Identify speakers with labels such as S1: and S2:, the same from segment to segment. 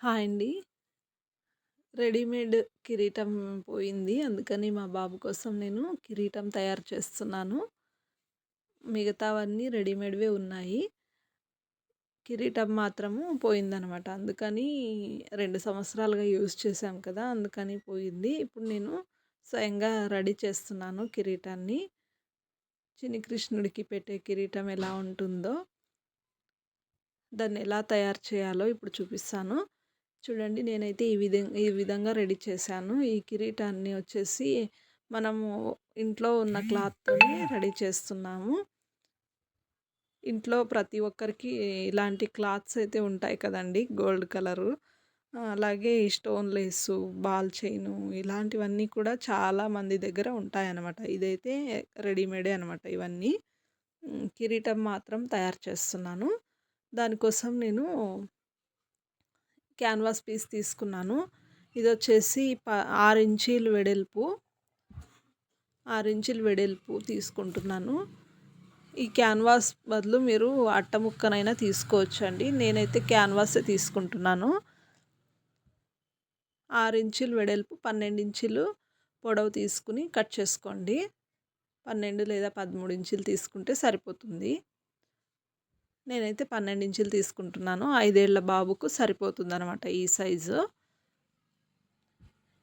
S1: Hi అండి. Readymade కిరీటం పోయింది. అందుకని మా బాబు కోసం నేను కిరీటం తయారు చేస్తున్నాను. మిగతావన్నీ రెడీమేడ్‌వే ఉన్నాయి. కిరీటం మాత్రము పోయిందనమాట. అందుకని రెండు సంవత్సరాలుగా యూజ్ చేశాం కదా! అందుకని పోయింది. ఇప్పుడు నేను స్వయంగా రెడీ చేస్తున్నాను కిరీటాన్ని. చిన్ని కృష్ణుడికి పెట్టే కిరీటం ఎలా ఉంటుందో దాన్ని ఎలా తయారు చేయాలో ఇప్పుడు చూపిస్తాను. చూడండి నేనైతే ఈ విధంగా ఈ విధంగా రెడీ చేశాను. ఈ కిరీటాన్ని వచ్చేసి మనము ఇంట్లో ఉన్న క్లాత్తోనే రెడీ చేస్తున్నాము. ఇంట్లో ప్రతి ఒక్కరికి ఇలాంటి క్లాత్స్ అయితే ఉంటాయి కదండి గోల్డ్ కలరు. అలాగే స్టోన్ లేసు బాల్ చైను ఇలాంటివన్నీ కూడా చాలా మంది దగ్గర ఉంటాయన్నమాట. ఇదైతే రెడీమేడే అనమాట ఇవన్నీ. కిరీటం మాత్రం తయారు చేస్తున్నాను. దానికోసం నేను క్యాన్వాస్ పీస్ తీసుకున్నాను. ఇది వచ్చేసి ప ఆరు ఇంచీలు వెడల్పు ఆరు ఇంచులు వెడల్పు తీసుకుంటున్నాను. ఈ క్యాన్వాస్ బదులు మీరు అట్ట ముక్కనైనా తీసుకోవచ్చు అండి నేనైతే క్యాన్వాస్ తీసుకుంటున్నాను. ఆరు ఇంచులు వెడల్పు పన్నెండు ఇంచులు పొడవు తీసుకుని కట్ చేసుకోండి. పన్నెండు లేదా పదమూడు ఇంచులు తీసుకుంటే సరిపోతుంది. నేనైతే పన్నెండు ఇంచులు తీసుకుంటున్నాను. ఐదేళ్ళ బాబుకు సరిపోతుంది అనమాట ఈ సైజు.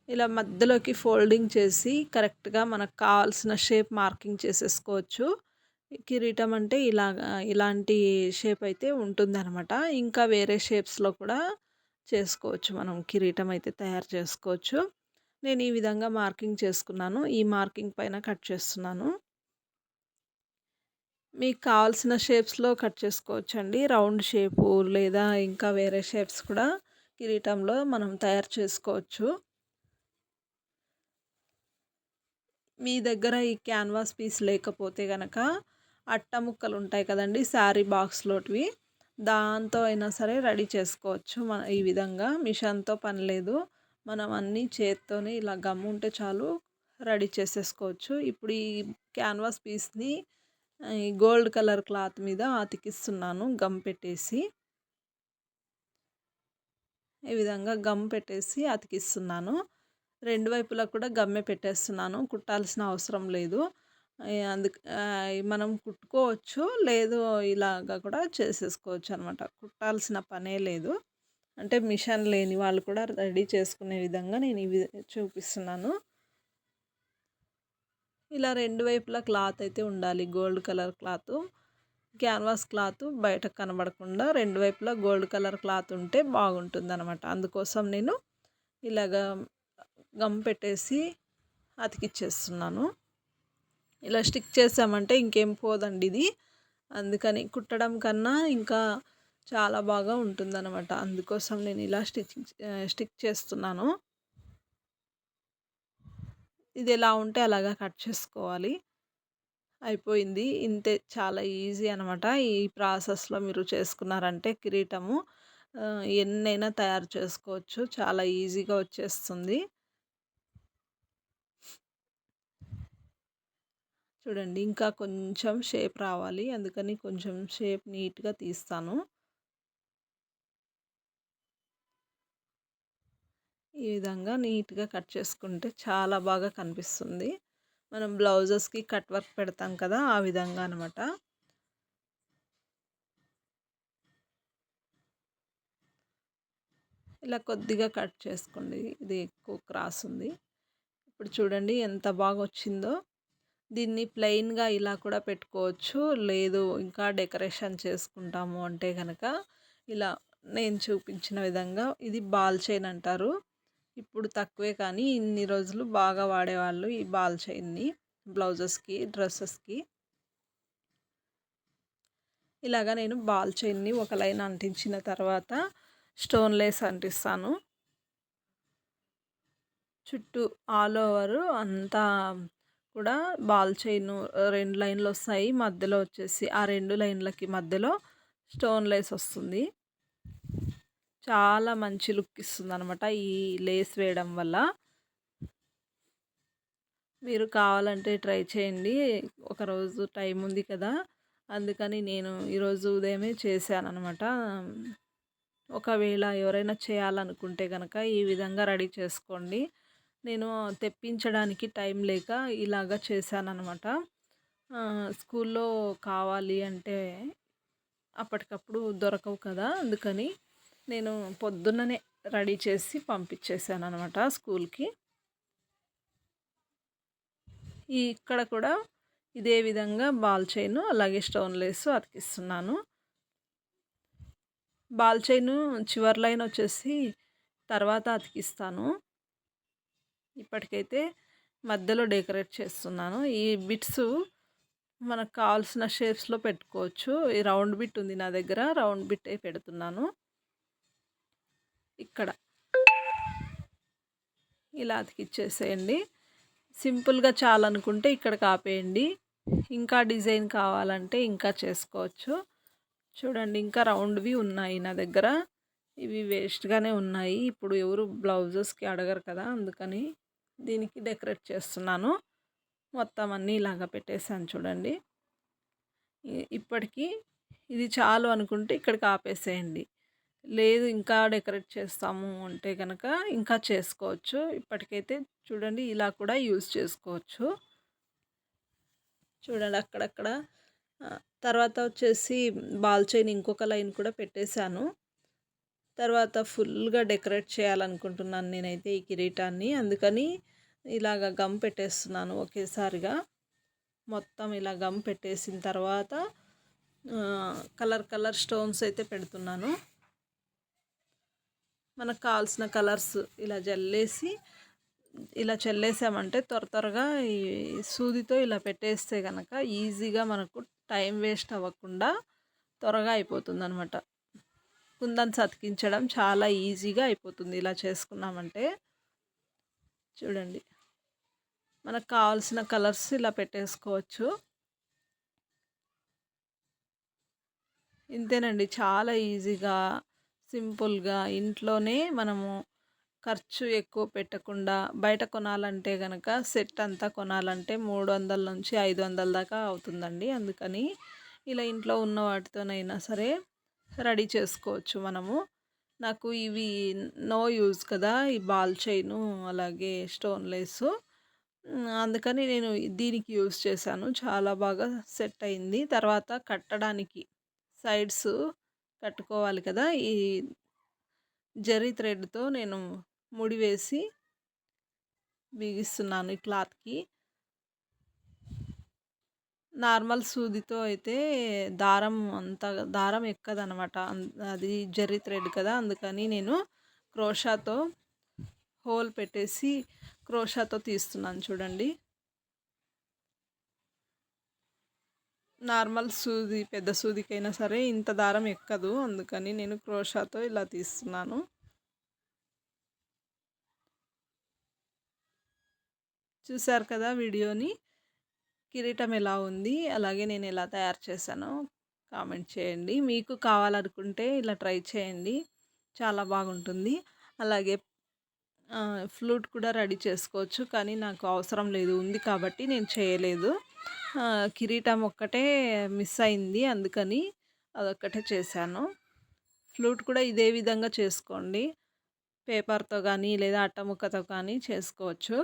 S1: ఇలా మధ్యలోకి ఫోల్డింగ్ చేసి కరెక్ట్గా మనకు కావాల్సిన షేప్ మార్కింగ్ చేసేసుకోవచ్చు. కిరీటం అంటే ఇలా ఇలాంటి షేప్ అయితే ఉంటుందన్నమాట. ఇంకా వేరే షేప్స్లో కూడా చేసుకోవచ్చు మనం. కిరీటం అయితే తయారు చేసుకోవచ్చు. నేను ఈ విధంగా మార్కింగ్ చేసుకున్నాను. ఈ మార్కింగ్ పైన కట్ చేస్తున్నాను. మీకు కావాల్సిన షేప్స్లో కట్ చేసుకోవచ్చండి. రౌండ్ షేపు లేదా ఇంకా వేరే షేప్స్ కూడా కిరీటంలో మనం తయారు చేసుకోవచ్చు. మీ దగ్గర ఈ క్యాన్వాస్ పీస్ లేకపోతే కనుక అట్ట ముక్కలు ఉంటాయి కదండి శారీ బాక్స్లోటివి. దాంతో అయినా సరే రెడీ చేసుకోవచ్చు. మన ఈ విధంగా మిషన్తో పని లేదు. మనం అన్నీ చేత్తోనే ఇలా గమ్ము ఉంటే చాలు రెడీ చేసేసుకోవచ్చు. ఇప్పుడు ఈ క్యాన్వాస్ పీస్ని ఈ గోల్డ్ కలర్ క్లాత్ మీద అతికిస్తున్నాను గమ్ పెట్టేసి. ఈ విధంగా గమ్ పెట్టేసి అతికిస్తున్నాను రెండు వైపులా కూడా గమ్మె పెట్టేస్తున్నాను కుట్టాల్సిన అవసరం లేదు. అందుకు మనం కుట్టుకోవచ్చు లేదు ఇలాగా కూడా చేసేసుకోవచ్చు అనమాట. కుట్టాల్సిన పనే లేదు. అంటే మిషన్ లేని వాళ్ళు కూడా రెడీ చేసుకునే విధంగా నేను ఇవి చూపిస్తున్నాను. ఇలా రెండు వైపులా క్లాత్ అయితే ఉండాలి. Gold colour cloth canvas cloth బయట కనబడకుండా రెండు వైపులా గోల్డ్ కలర్ క్లాత్ ఉంటే బాగుంటుంది అనమాట అందుకోసం నేను ఇలాగ గమ్ పెట్టేసి అతికిచ్చేస్తున్నాను. ఇలా స్టిక్ చేసామంటే ఇంకేం పోదండి ఇది. అందుకని కుట్టడం కన్నా ఇంకా చాలా బాగా ఉంటుందన్నమాట. అందుకోసం నేను ఇలా స్టిచ్ స్టిక్ చేస్తున్నాను. ఇది ఎలా ఉంటే అలాగా కట్ చేసుకోవాలి. అయిపోయింది. ఇంతే చాలా ఈజీ అనమాట. ఈ ప్రాసెస్లో మీరు చేసుకున్నారంటే కిరీటము. ఎన్నైనా తయారు చేసుకోవచ్చు. చాలా ఈజీగా వచ్చేస్తుంది. చూడండి ఇంకా కొంచెం షేప్ రావాలి. అందుకని కొంచెం షేప్ నీట్గా తీస్తాను. ఈ విధంగా నీట్గా కట్ చేసుకుంటే చాలా బాగా కనిపిస్తుంది. మనం బ్లౌజెస్కి కట్ వర్క్ పెడతాం కదా ఆ విధంగా అనమాట ఇలా కొద్దిగా కట్ చేసుకోండి. ఇది ఎక్కువ క్రాస్ ఉంది. ఇప్పుడు చూడండి ఎంత బాగా వచ్చిందో. దీన్ని ప్లెయిన్గా ఇలా కూడా పెట్టుకోవచ్చు. లేదు ఇంకా డెకరేషన్ చేసుకుంటాము అంటే కనుక ఇలా నేను చూపించిన విధంగా ఇది బాల్ చైన్ అంటారు. ఇప్పుడు తక్కువే కానీ ఇన్ని రోజులు బాగా వాడేవాళ్ళు ఈ బాల్ చైన్ని బ్లౌజెస్కి డ్రెస్సెస్కి. ఇలాగా నేను బాల్ చైన్ని ఒక లైన్ అంటించిన తర్వాత స్టోన్ లేస్ అంటిస్తాను. చుట్టూ ఆల్ ఓవర్ అంతా కూడా బాల్ చైన్ రెండు లైన్లు వస్తాయి. మధ్యలో వచ్చేసి ఆ రెండు లైన్లకి మధ్యలో స్టోన్ లేస్ వస్తుంది. చాలా మంచి లుక్ ఇస్తుంది అనమాట ఈ లేస్ వేయడం వల్ల. మీరు కావాలంటే ట్రై చేయండి. ఒకరోజు టైం ఉంది కదా. అందుకని నేను ఈరోజు ఉదయమే చేశాను అనమాట ఒకవేళ ఎవరైనా చేయాలనుకుంటే కనుక ఈ విధంగా రెడీ చేసుకోండి. నేను తెప్పించడానికి టైం లేక ఇలాగ చేశాననమాట స్కూల్లో కావాలి అంటే అప్పటికప్పుడు దొరకవు కదా. అందుకని నేను పొద్దున్ననే రెడీ చేసి పంపించేసాను అనమాట స్కూల్కి. ఈ ఇక్కడ కూడా ఇదే విధంగా బాల్ చైన్ అలాగే స్టోన్ లేస్ అతికిస్తున్నాను. బాల్ చైన్ చివరి లైన్ వచ్చేసి తర్వాత అతికిస్తాను. ఇప్పటికైతే మధ్యలో డెకరేట్ చేస్తున్నాను. ఈ బిట్స్ మనకు కావాల్సిన షేప్స్లో పెట్టుకోవచ్చు. ఈ రౌండ్ బిట్ ఉంది నా దగ్గర రౌండ్ బిట్ పెడుతున్నాను. ఇక్కడ. ఇలా అతికిచ్చేసేయండి. సింపుల్గా చాలనుకుంటే ఇక్కడ కాపేయండి. ఇంకా డిజైన్ కావాలంటే ఇంకా చేసుకోవచ్చు. చూడండి ఇంకా రౌండ్వి ఉన్నాయి నా దగ్గర. ఇవి వేస్ట్గానే ఉన్నాయి. ఇప్పుడు ఎవరు బ్లౌజెస్కి అడగరు కదా అందుకని దీనికి డెకరేట్ చేస్తున్నాను. మొత్తం అన్నీ ఇలాగా పెట్టేశాను చూడండి. ఇప్పటికీ ఇది చాలు అనుకుంటే ఇక్కడికి ఆపేసేయండి లేదు ఇంకా డెకరేట్ చేస్తాము అంటే కనుక ఇంకా చేసుకోవచ్చు. ఇప్పటికైతే చూడండి ఇలా కూడా యూజ్ చేసుకోవచ్చు. చూడండి అక్కడక్కడ. తర్వాత వచ్చేసి బాల్ చైన్ ఇంకొక లైన్ కూడా పెట్టేశాను. తర్వాత ఫుల్గా డెకరేట్ చేయాలనుకుంటున్నాను నేనైతే ఈ కిరీటాన్ని. అందుకని ఇలాగ గమ్ పెట్టేస్తున్నాను ఒకేసారిగా. మొత్తం ఇలా గమ్ పెట్టేసిన తర్వాత కలర్ కలర్ స్టోన్స్ అయితే పెడుతున్నాను. మనకు కావాల్సిన కలర్స్ ఇలా జల్లేసి ఇలా చల్లేసామంటే త్వర త్వరగా ఈ సూదితో ఇలా పెట్టేస్తే కనుక ఈజీగా మనకు టైం వేస్ట్ అవ్వకుండా త్వరగా అయిపోతుంది అనమాట కుందని సతికించడం చాలా ఈజీగా అయిపోతుంది ఇలా చేసుకున్నామంటే. చూడండి. మనకు కావాల్సిన కలర్స్ ఇలా పెట్టేసుకోవచ్చు. ఇంతేనండి. చాలా ఈజీగా సింపుల్గా ఇంట్లోనే మనము ఖర్చు ఎక్కువ పెట్టకుండా బయట కొనాలంటే కనుక సెట్ అంతా కొనాలంటే మూడు వందల నుంచి ఐదు వందల దాకా అవుతుందండి. అందుకని ఇలా ఇంట్లో ఉన్న వాటితోనైనా సరే రెడీ చేసుకోవచ్చు మనము. నాకు ఇవి నో యూజ్ కదా ఈ బాల్ చైను అలాగే స్టోన్ లేసు. అందుకని నేను దీనికి యూజ్ చేశాను. చాలా బాగా సెట్ అయింది. తర్వాత కట్టడానికి సైడ్స్ కట్టుకోవాలి కదా! ఈ జరీ థ్రెడ్తో నేను ముడి వేసి బిగిస్తున్నాను ఈ క్లాత్కి. నార్మల్ సూదితో అయితే దారం అంత దారం ఎక్కదనమాట. అది జరీ థ్రెడ్ కదా! అందుకని నేను క్రోషాతో హోల్ పెట్టేసి క్రోషాతో తీస్తున్నాను చూడండి. నార్మల్ సూది పెద్ద సూదికైనా సరే ఇంత దారం ఎక్కదు. అందుకని నేను క్రోషాతో ఇలా తీస్తున్నాను. చూసారు కదా వీడియోని? కిరీటం ఎలా ఉంది? అలాగే నేను ఎలా తయారు చేశానో కామెంట్ చేయండి. మీకు కావాలనుకుంటే ఇలా ట్రై చేయండి. చాలా బాగుంటుంది. అలాగే ఫ్లూట్ కూడా రెడీ చేసుకోవచ్చు. కానీ నాకు అవసరం లేదు. ఉంది కాబట్టి నేను చేయలేదు. కిరీటం ఒక్కటే మిస్ అయింది అందుకని అదొక్కటే చేశాను. ఫ్లూట్ కూడా ఇదే విధంగా చేసుకోండి. పేపర్తో కానీ లేదా అట్టముక్కతో కానీ చేసుకోవచ్చు.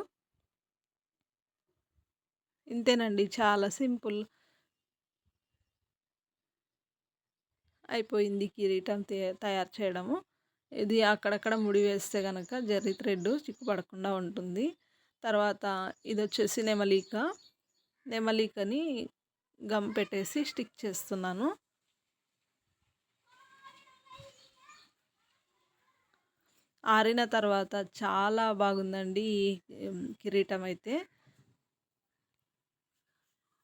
S1: ఇంతేనండి చాలా సింపుల్. అయిపోయింది కిరీటం తయారు చేయడము. ఇది అక్కడక్కడ ముడి వేస్తే కనుక జర్రీ థ్రెడ్ చిక్కుపడకుండా ఉంటుంది. తర్వాత ఇది వచ్చేసి నెమలిక. నెమలికని గమ్ పెట్టేసి స్టిక్ చేస్తున్నాను. ఆరిన తర్వాత చాలా బాగుందండి ఈ కిరీటం అయితే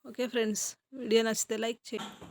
S1: ఓకే ఫ్రెండ్స్ వీడియో నచ్చితే లైక్ చేయండి.